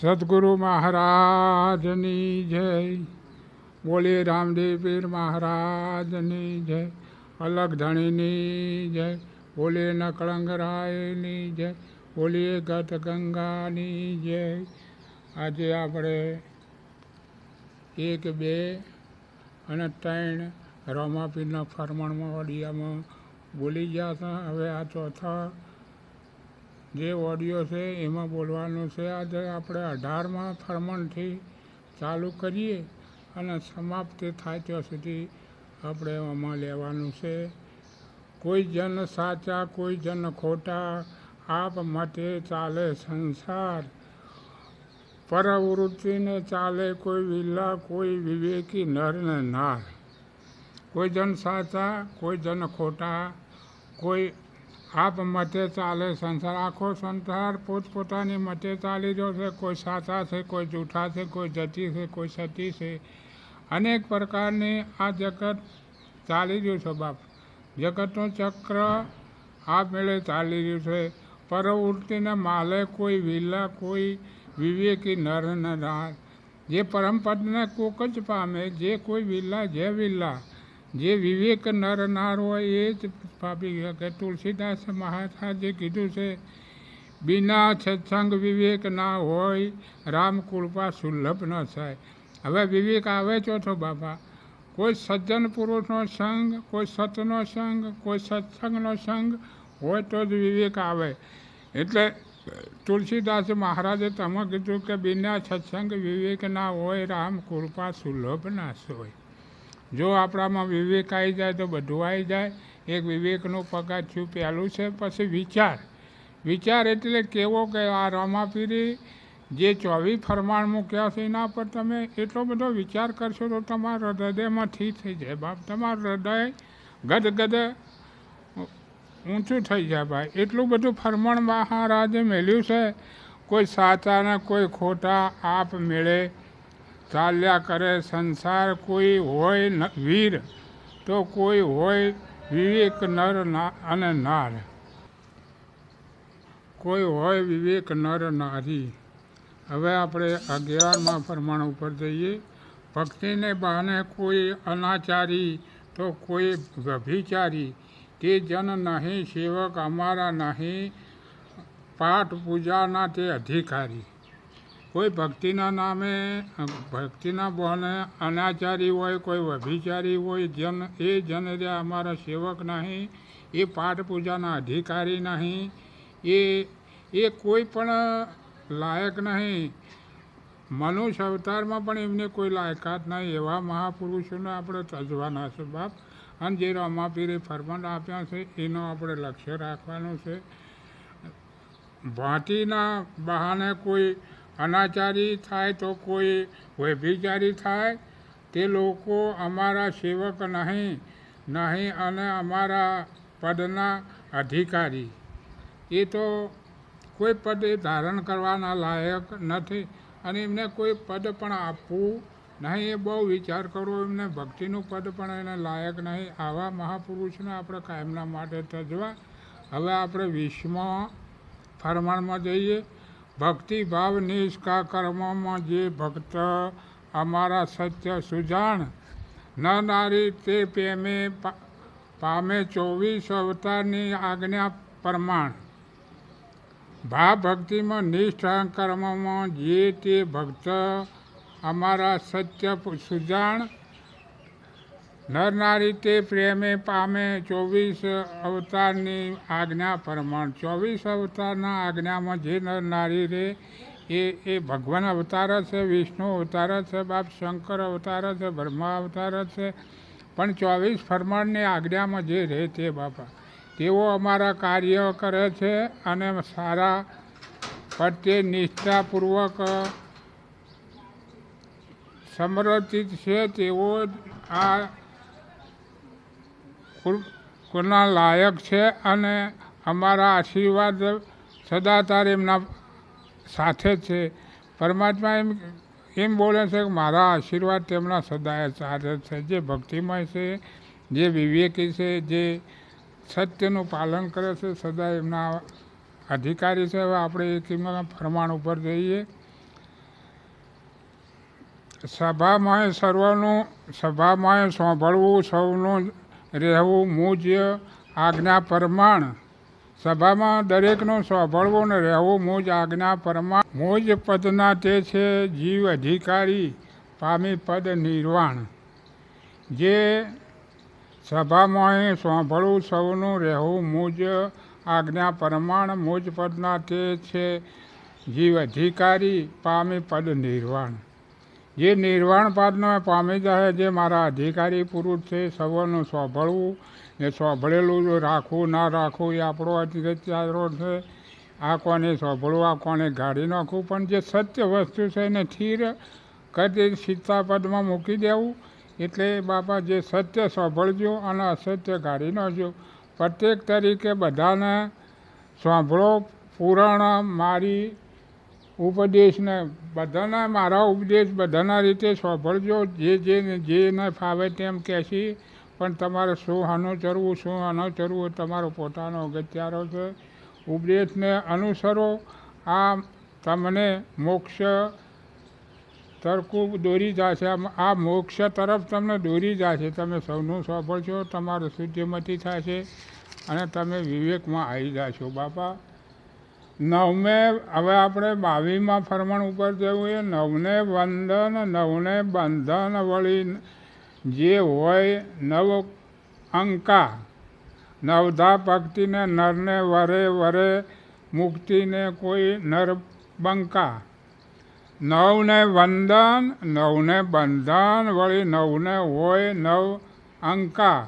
સદગુરુ મહારાજની જય. બોલે રામદેવ પીર મહારાજની જય. અલગ ધણીની જય. બોલે નકળંગરાયની જય. બોલીએ ગત ગંગાની જય. આજે આપણે એક, બે અને ત્રણ રમાપીરના ફરમણમાં વડિયામાં બોલી ગયા હતા. હવે આ ચોથા જે ઓડિયો છે એમાં બોલવાનું છે. આજે આપણે અઢારમાં ફરમણથી ચાલુ કરીએ અને સમાપ્તિ થાય ત્યાં સુધી આપણે એમાં લેવાનું છે. કોઈ જન સાચા, કોઈ જન ખોટા, આપ મતે ચાલે સંસાર. પરવૃત્તિને ચાલે કોઈ વિલ્લા, કોઈ વિવેકી નર ને નાર. કોઈ જન સાચા, કોઈ જન ખોટા, કોઈ આપ મતે ચાલે સંસાર, આખો સંસાર પોતપોતાની મતે ચાલી રહ્યો છે. કોઈ સાચા છે, કોઈ જૂઠા છે, કોઈ જતી છે, કોઈ સતી છે. અનેક પ્રકારની આ જગત ચાલી રહ્યું છે બાપ. જગતનું ચક્ર આપમેળે ચાલી રહ્યું છે. પરવૃત્તિને માલે કોઈ વિલા, કોઈ વિવેકી નર નાર જે પરમપદને કોક જ પામે, જે કોઈ વિલા, જે વિલા જે વિવેક નર નાર હોય એ જ પાપી શકે તુલસીદાસ મહારાજે કીધું છે બિના સત્સંગ વિવેક ના હોય રામ કૃપા સુલભ ન થાય હવે વિવેક આવે ચોથો બાપા કોઈ સજ્જન પુરુષનો સંગ કોઈ સતનો સંગ કોઈ સત્સંગનો સંગ હોય તો જ વિવેક આવે એટલે તુલસીદાસ મહારાજે તમે કીધું કે બિના સત્સંગ વિવેક ના હોય રામ કૃપા સુલભ ના હોય જો આપણામાં વિવેક આવી જાય તો બધું આવી જાય. એક વિવેકનું પગાથિયું પહેલું છે, પછી વિચાર. વિચાર એટલે કેવો કે આ રમાપીરી જે ચોવીસ ફરમાણ મૂક્યા છે, એના પર તમે એટલો બધો વિચાર કરશો તો તમારા હૃદયમાં ઠીક થઈ જાય. બાપ, તમારું હૃદય ગદગદ ઊંચું થઈ જાય ભાઈ. એટલું બધું ફરમાણ મહારાજે મેળ્યું છે. કોઈ સાચા ને કોઈ ખોટા આપ મેળે ચાલ્યા કરે સંસાર કોઈ હોય ન વીર, તો કોઈ હોય વિવેક નર ના અને નાર. કોઈ હોય વિવેક નર નારી. હવે આપણે અગિયારમાં પ્રમાણ ઉપર જઈએ. ભક્તિને બહાને કોઈ અનાચારી, તો કોઈ વ્યભિચારી. તે જન નહીં, સેવક અમારા નહીં, પાઠ પૂજાના તે અધિકારી. કોઈ ભક્તિના નામે, ભક્તિના બહાને અનાચારી હોય, કોઈ વ્યભિચારી હોય, જન, એ જન રહ્યા અમારા સેવક નહીં, એ પાઠ પૂજાના અધિકારી નહીં, એ એ કોઈ પણ લાયક નહીં. મનુષ્ય અવતારમાં પણ એમને કોઈ લાયકાત નહીં. એવા મહાપુરુષોને આપણે તજવાના છે બાપ. અને જે રમાપીરે ફરમાન આપ્યા છે, એનો આપણે લક્ષ્ય રાખવાનું છે. ભાટીના બહાને કોઈ અનાચારી થાય તો કોઈ વૈભિચારી થાય? તે લોકો અમારા સેવક નહીં નહીં અને અમારા પદના અધિકારી. એ તો કોઈ પદ એ ધારણ કરવાના લાયક નથી અને એમને કોઈ પદ પણ આપવું નહીં, એ બહુ વિચાર કરવો એમને ભક્તિનું પદ પણ એને લાયક નહીં. આવા મહાપુરુષને આપણે કાયમના માટે તજવા હવે આપણે વિશ્વમાં ફરમાણમાં જઈએ. ભક્તિભાવ નિષ્કા કર્મમાં જે ભક્ત અમારા સત્ય સુજાણ, ન નારી તે પ્રેમે પામે ચોવીસ અવતારની આજ્ઞા પ્રમાણ. ભાવ ભક્તિમાં નિષ્ઠા કર્મમાં જે તે ભક્ત અમારા સત્ય સુજાણ નર નારી તે પ્રેમે પામે ચોવીસ અવતારની આજ્ઞા પ્રમાણ. ચોવીસ અવતારના આજ્ઞામાં જે નર નારી રે, એ એ ભગવાન અવતાર છે, વિષ્ણુ અવતાર છે, બાપ શંકર અવતાર છે, બ્રહ્મા અવતાર છે. પણ ચોવીસ ફરમાણની આજ્ઞામાં જે રહે તે બાપા, તેઓ અમારા કાર્ય કરે છે અને સારા પ્રત્યે નિષ્ઠાપૂર્વક સમર્પિત છે. તેઓ આ કોના લાયક છે અને અમારા આશીર્વાદ સદાતાર એમના સાથે છે. પરમાત્મા એમ એમ બોલે છે કે મારા આશીર્વાદ તેમના સદાય સાથે છે. જે ભક્તિમય છે, જે વિવેકી છે, જે સત્યનું પાલન કરે છે સદા એમના અધિકારી છે. હવે આપણે એ એમના પ્રમાણ ઉપર જઈએ. સભામાં સર્વનું સભામાં સાંભળવું સૌનું રહેવું મૂજ આજ્ઞા પ્રમાણ. સભામાં દરેકનું સાંભળવો ને રહેવું મૂજ આજ્ઞા પ્રમાણ. મૂજ પદના તે છે જીવ અધિકારી, પામી પદ નિર્વાણ. જે સભામાં સાંભળવું સૌનું રહેવું મુજ આજ્ઞા પ્રમાણ. મૂજ પદના તે છે જીવ અધિકારી, પામી પદ નિર્વાણ. જે નિર્વાણ પાદને પામી જાય, જે મારા અધિકારી પુરુષ છે સૌનું સાંભળવું ને સાંભળેલું રાખવું, ના રાખવું એ આપણો અધિકારો છે આ કોને સાંભળવું આ કોને ગાડી નાખવું પણ જે સત્ય વસ્તુ છે એને સ્થિર કરી સીતાપદમાં મૂકી દેવું એટલે બાપા જે સત્ય સાંભળજો અને અસત્ય ગાડી નાખજો પ્રત્યેક તરીકે બધાને સાંભળો પુરાણ મારી ઉપદેશને બધાના, મારા ઉપદેશ બધાના રીતે સાંભળજો. જે જે જેને ફાવે તેમ કહેશી. પણ તમારે શું અનુચરવું શું અનુચરવું તમારો પોતાનો અગત્યારો છે. ઉપદેશને અનુસરો. આ તમને મોક્ષ તરકું દોરી જશે. આ મોક્ષ તરફ તમને દોરી જશે. તમે સૌનું સાંભળશો, તમારું શુદ્ધિમતી થશે અને તમે વિવેકમાં આવી જશો, બાપા. નવમે હવે આપણે બાવીમાં ફરમાણ ઉપર જવું એ નવને વંદન, નવને બંધન વળી જે હોય નવ અંકા. નવધા ભક્તિને નરને વરે વરે મુક્તિને કોઈ નર બંકા. નવને વંદન, નવને બંધન વળી નવને હોય નવ અંકા.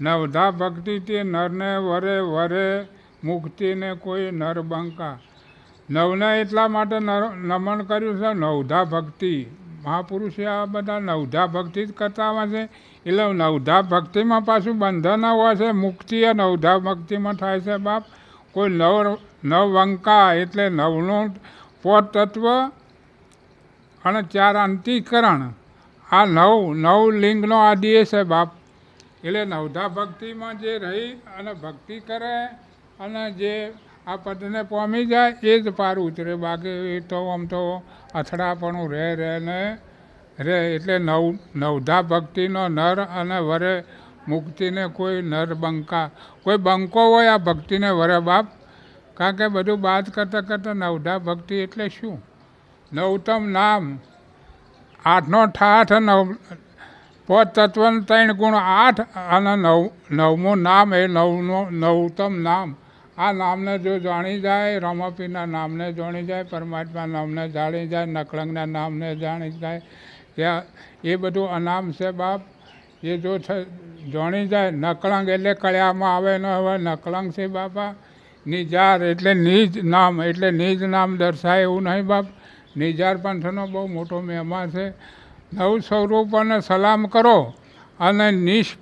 નવધા ભક્તિથી નરને વરે વરે મુક્તિને કોઈ નરબંકા નવના એટલા માટે નમન કર્યું છે, નવધા ભક્તિ. મહાપુરુષે આ બધા નવધા ભક્તિ જ કરતા હોય છે. એટલે નવધા ભક્તિમાં પાછું બંધન હોય છે, મુક્તિ એ નવધા ભક્તિમાં થાય છે, બાપ. કોઈ નવ નવવંકા એટલે નવનું પોત તત્વ અને ચાર અંતિકરણ. આ નવ નવ લિંગનો આ દેહ છે, બાપ. એટલે નવધા ભક્તિમાં જે રહી અને ભક્તિ કરે અને જે આ પદને પામી જાય, એ જ પાર ઉતરે. બાકી તો આમ તો અથડાપણું રહે રહે ને રહે. એટલે નવ, નવધા ભક્તિનો નર અને વરે મુક્તિને કોઈ નર બંકા. કોઈ બંકો હોય, આ ભક્તિને વરે બાપ. કારણ કે બધું બાદ કરતાં કરતાં નવધા ભક્તિ એટલે શું? નવતમ નામ. આઠનો ઠાઠ, નવ, પોત તત્વન ત્રણ ગુણ આઠ અને નવ, નવમું નામ એ નવનો, નવતમ નામ. આ નામને જો જાણી જાય રમાપીના નામને જાણી જાય પરમાત્મા નામને જાણી જાય નકળંગના નામને જાણી જાય ત્યાં એ બધું અનામ છે બાપ. એ જો જાણી જાય નકળંગ એટલે કળિયામાં આવે ન હવે નકળંગ છે બાપા. નિજાર એટલે નિજ નામ, એટલે નિજ નામ દર્શાય એવું નહીં બાપ. નિજાર પંથનો બહુ મોટો મહેમાન છે. નવ સ્વરૂપોને સલામ કરો અને નિષ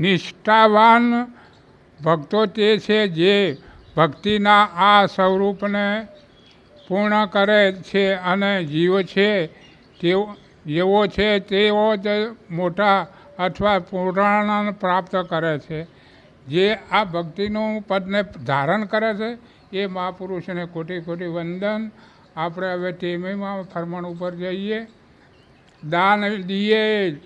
નિષ્ઠાવાન ભક્તો તે છે જે ભક્તિના આ સ્વરૂપને પૂર્ણ કરે છે અને જીવ છે, તેઓ જેવો છે તેઓ જ મોટા અથવા પૂર્ણ પ્રાપ્ત કરે છે. જે આ ભક્તિનું પદને ધારણ કરે છે, એ મહાપુરુષને કોટી કોટી વંદન. આપણે હવે તેમાં ફરમણ ઉપર જઈએ. દાન દીએ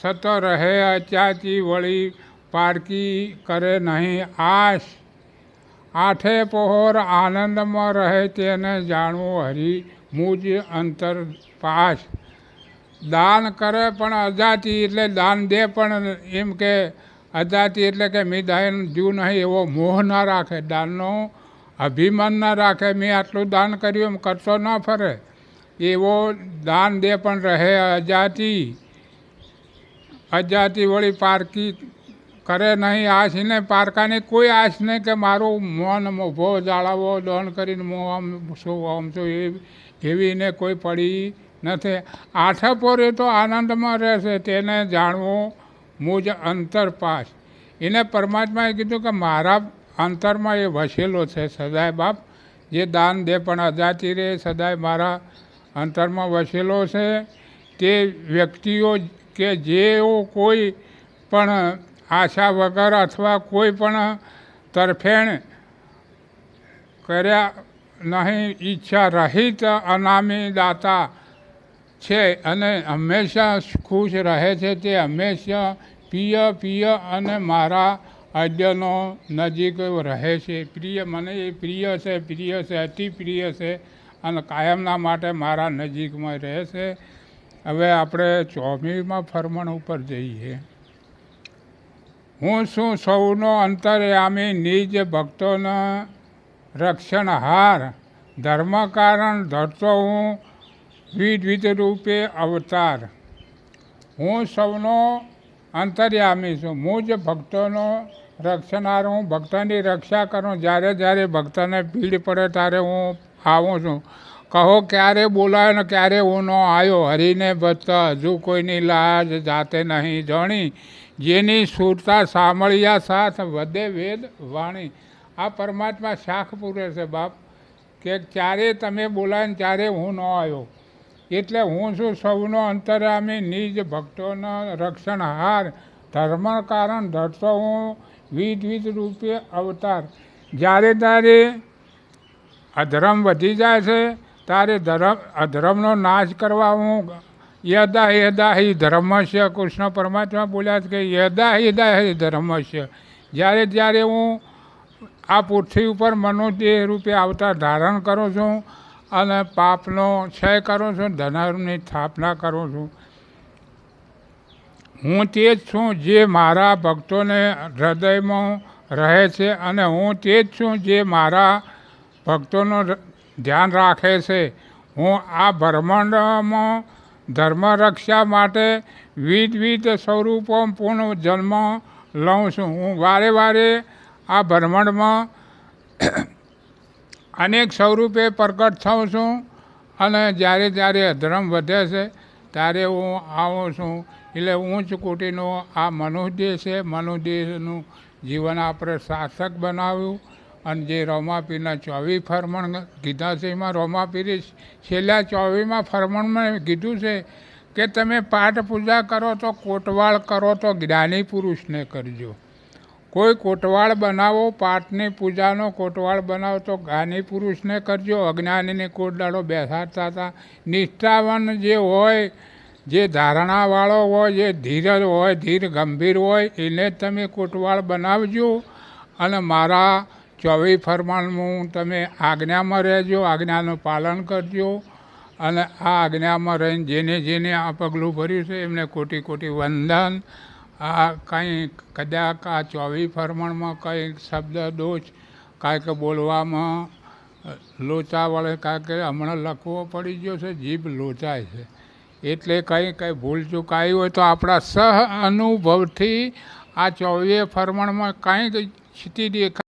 સતો રહે અચાચી વળી પારકી કરે નહીં. આશ. આઠે પહોર આનંદમાં રહે તેને જાણવું હરી મુજ અંતર પાસ દાન કરે પણ અજાતિ એટલે દાન દે પણ એમ કે અજાતિ એટલે કે મેં દાન જીવ નહીં એવો મોહ ના રાખે, દાનનો અભિમાન ના રાખે. મેં આટલું દાન કર્યું એમ કરતો ન ફરે. એવો દાન દે પણ રહે અજાતિ. અજાતિ વળી પારકી કરે નહીં, આશ ને પારકાની કોઈ આશ નહીં કે મારું મન મોભો જાળાવો દહન કરીને હું આમ શું આમ છું એ એવી ને કોઈ પડી નથી. આઠે પોરે તો આનંદમાં રહેશે, તેને જાણવું મુજ અંતરપાસ એને પરમાત્માએ કીધું કે મારા અંતરમાં એ વસેલો છે, સદાય બાપ, જે દાન દે પણ અજાતી રહે સદાય મારા અંતરમાં વસેલો છે. તે વ્યક્તિઓ કે જેઓ કોઈ પણ આશા વગર અથવા કોઈ પણ તરફેણ કર્યા નહીં. ઈચ્છા રહિત અનામી દાતા છે અને હંમેશા ખુશ રહે છે. તે હંમેશા પ્રિય પ્રિય અને મારા અદ્યનો નજીક રહે છે. પ્રિય, મને એ પ્રિય છે પ્રિય છે, અતિ પ્રિય છે અને કાયમના માટે મારા નજીકમાં રહે છે. હવે આપણે ચોમીમાં ફરમણ ઉપર જઈએ. હું શું સૌનો અંતર્યામી નિજ ભક્તોનો રક્ષણહાર. ધર્મકારણ ધરતો હું વિધવિધ રૂપે અવતાર. હું સૌનો અંતર્યામી છું. હું જ ભક્તોનો રક્ષણહાર હું. ભક્તોની રક્ષા કરું. જ્યારે જ્યારે ભક્તને ભીડ પડે ત્યારે હું આવું છું. કહો ક્યારે બોલાયો ને ક્યારે હું ન આવ્યો હરીને ભક્ત હજુ કોઈની લાજ જાતે નહીં જાણી. જેની સુરતા સાંભળ્યા સાથ વધે વેદ વાણી. આ પરમાત્મા શાખ પૂરે છે બાપ. કે ક્યારે તમે બોલાય ત્યારે હું ન આવ્યો. એટલે હું છું સૌનો અંતરામી, નિજ ભક્તોનો રક્ષણહાર. ધર્મ કારણ ધરતો હું વિધ વિધ રૂપે અવતાર. જ્યારે તારે અધર્મ વધી જાય છે ત્યારે ધર્મ અધર્મનો નાશ કરવા હું યદા યદા હિ ધર્મસ્ય, કૃષ્ણ પરમાત્મા બોલ્યા છે કે યદા યદા હિ ધર્મસ્ય. જ્યારે જ્યારે હું આ પૃથ્વી ઉપર મનોદેહ રૂપે આવતા ધારણ કરું છું અને પાપનો ક્ષય કરું છું ધનર્મની સ્થાપના કરું છું, હું તે જ છું જે મારા ભક્તોને હૃદયમાં રહે છે અને હું તે જ છું જે મારા ભક્તોનું ધ્યાન રાખે છે. હું આ બ્રહ્માંડમાં ધર્મ રક્ષા માટે વિધ સ્વરૂપો પૂર્ણ જન્મ લઉં છું. હું વારે વારે આ ભ્રમણમાં અનેક સ્વરૂપે પ્રગટ થઉં છું અને જ્યારે જ્યારે અધર્મ વધે છે, ત્યારે હું આવું છું. એટલે ઊંચ કોટીનો આ મનુદેહ છે મનુદેહનું જીવન આપણે સાર્થક બનાવ્યું. અને જે રોમાપીરના ચોવીસ ફરમણ કીધા છે, એમાં રોમાપીરી છેલ્લા ચોવીસમાં ફરમણમાં કીધું છે કે તમે પાઠ પૂજા કરો તો કોટવાળ કરો તો જ્ઞાની પુરુષને કરજો. કોઈ કોટવાળ બનાવો, પાઠની પૂજાનો કોટવાળ બનાવો તો જ્ઞાની પુરુષને કરજો. અજ્ઞાનીને કોટડાળો બેસાડતા હતા. નિષ્ઠાવાન જે હોય, જે ધારણાવાળો હોય, જે ધીરજ હોય, ધીર ગંભીર હોય, એને તમે કોટવાળ બનાવજો અને મારા ચોવીસ ફરમાનનું તમે આજ્ઞામાં રહેજો, આજ્ઞાનું પાલન કરજો. અને આ આજ્ઞામાં રહીને જેને જેને આ પગલું ભર્યું છે, એમને કોટી કોટી વંદન. આ કંઈ કદાચ આ ચોવીસ ફરમણમાં કંઈ શબ્દ દોષ, કાંઈક બોલવામાં લોચા વળે, કાંઈક હમણાં લખવો પડી ગયો છે, જીભ લોચાય છે. એટલે કંઈ કંઈ ભૂલ ચૂક હોય તો આપણા સહ અનુભવથી આ ચોવીએ ફરમણમાં કંઈક સ્થિતિ દેખાય.